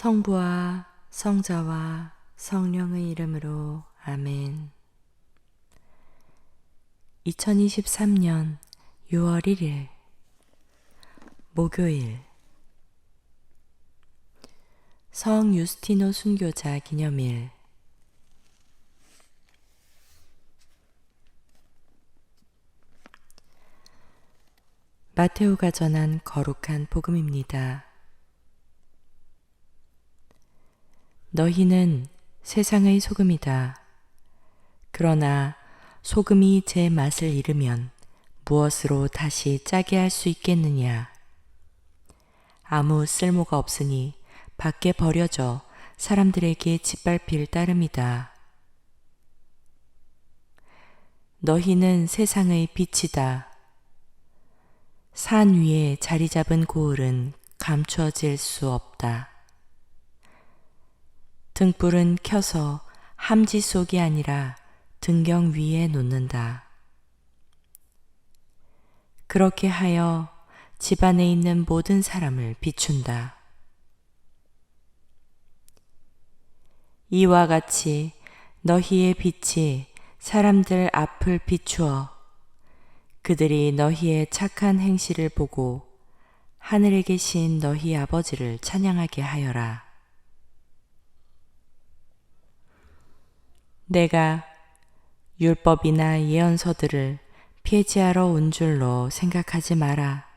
성부와 성자와 성령의 이름으로 아멘. 2023년 6월 1일 목요일 성 유스티노 순교자 기념일 마테오가 전한 거룩한 복음입니다. 너희는 세상의 소금이다. 그러나 소금이 제 맛을 잃으면 무엇으로 다시 짜게 할 수 있겠느냐? 아무 쓸모가 없으니 밖에 버려져 사람들에게 짓밟힐 따름이다. 너희는 세상의 빛이다. 산 위에 자리 잡은 고을은 감추어질 수 없다. 등불은 켜서 함지 속이 아니라 등경 위에 놓는다. 그렇게 하여 집안에 있는 모든 사람을 비춘다. 이와 같이 너희의 빛이 사람들 앞을 비추어 그들이 너희의 착한 행실을 보고 하늘에 계신 너희 아버지를 찬양하게 하여라. 내가 율법이나 예언서들을 폐지하러 온 줄로 생각하지 마라.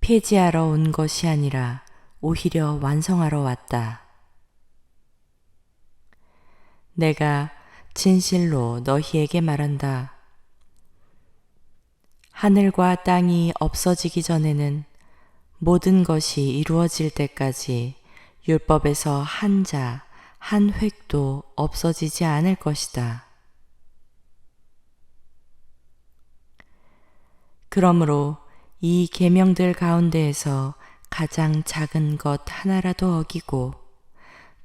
폐지하러 온 것이 아니라 오히려 완성하러 왔다. 내가 진실로 너희에게 말한다. 하늘과 땅이 없어지기 전에는 모든 것이 이루어질 때까지 율법에서 한 자, 한 획도 없어지지 않을 것이다. 그러므로 이 계명들 가운데에서 가장 작은 것 하나라도 어기고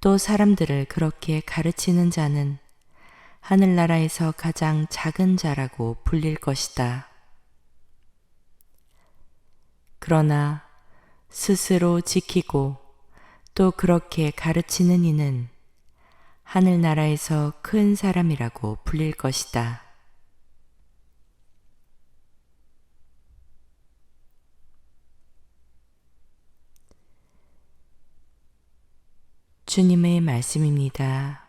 또 사람들을 그렇게 가르치는 자는 하늘나라에서 가장 작은 자라고 불릴 것이다. 그러나 스스로 지키고 또 그렇게 가르치는 이는 하늘나라에서 큰 사람이라고 불릴 것이다. 주님의 말씀입니다.